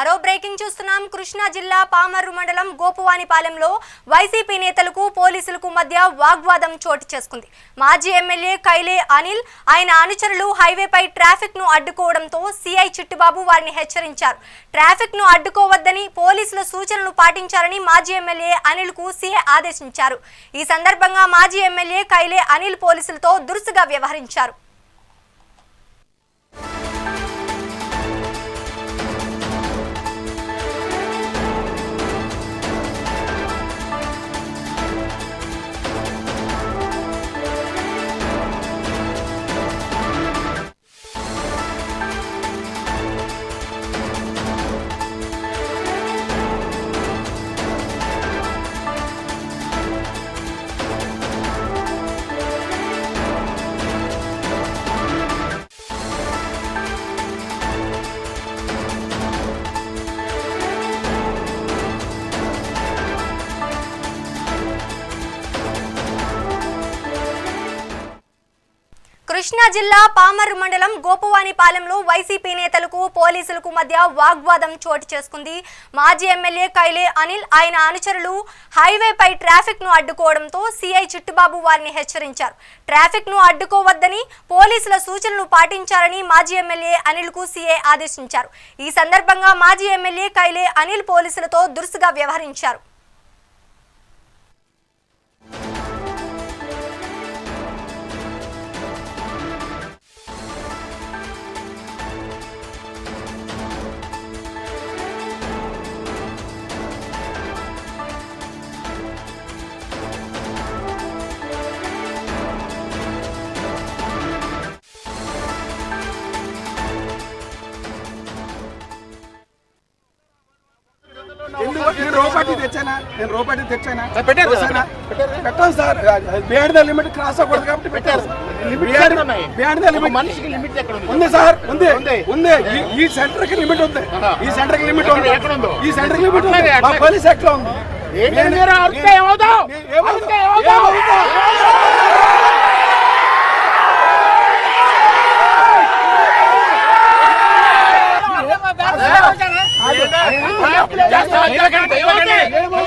మరో బ్రేకింగ్ చూస్తున్నాం. కృష్ణా జిల్లా పామర్రు మండలం గోపువానిపాలెంలో వైసీపీ నేతలకు పోలీసులకు మధ్య వాగ్వాదం చోటు చేసుకుంది. మాజీ ఎమ్మెల్యే కైలే అనిల్ ఆయన అనుచరులు హైవేపై ట్రాఫిక్ను అడ్డుకోవడంతో సిఐ చిట్టుబాబు వారిని హెచ్చరించారు. ట్రాఫిక్ను అడ్డుకోవద్దని పోలీసుల సూచనలు పాటించాలని మాజీ ఎమ్మెల్యే అనిల్కు సిఐ ఆదేశించారు. ఈ సందర్భంగా మాజీ ఎమ్మెల్యే కైలే అనిల్ పోలీసులతో దురుసుగా వ్యవహరించారు. కృష్ణా జిల్లా పామర్ మండలం గోపవానిపాలెంలో వైసీపీ నేతలకు పోలీసులకు మధ్య వాగ్వాదం చోటు చేసుకుంది. మాజీ ఎమ్మెల్యే కైలే అనిల్ ఆయన అనుచరులు హైవేపై ట్రాఫిక్ను అడ్డుకోవడంతో సిఐ చిట్టుబాబు వారిని హెచ్చరించారు. ట్రాఫిక్ను అడ్డుకోవద్దని పోలీసుల సూచనలు పాటించాలని మాజీ ఎమ్మెల్యే అనిల్కు సిఐ ఆదేశించారు. ఈ సందర్భంగా మాజీ ఎమ్మెల్యే కైలే అనిల్ పోలీసులతో దురుసుగా వ్యవహరించారు. నేను రోపటి తెచ్చానా? నేను రోపటి తెచ్చానా? పెట్టాను sir. Beyond the limit cross అవ్వకూడదు కాబట్టి పెట్టారు. Beyond the limit. మనిషికి లిమిట్ ఉంది? సార్ ఉంది. ఈ- సెంటర్కి లిమిట్ ఉంది. ఈ సెంటర్కి లిమిట్ ఉంది? ఈ సెంటర్కి లిమిట్ ఉంది. పోలీస్ ఎట్లా ఉంది? ఏమవుతావు? ఏమవుతావు? Ya está, ya está, ya está.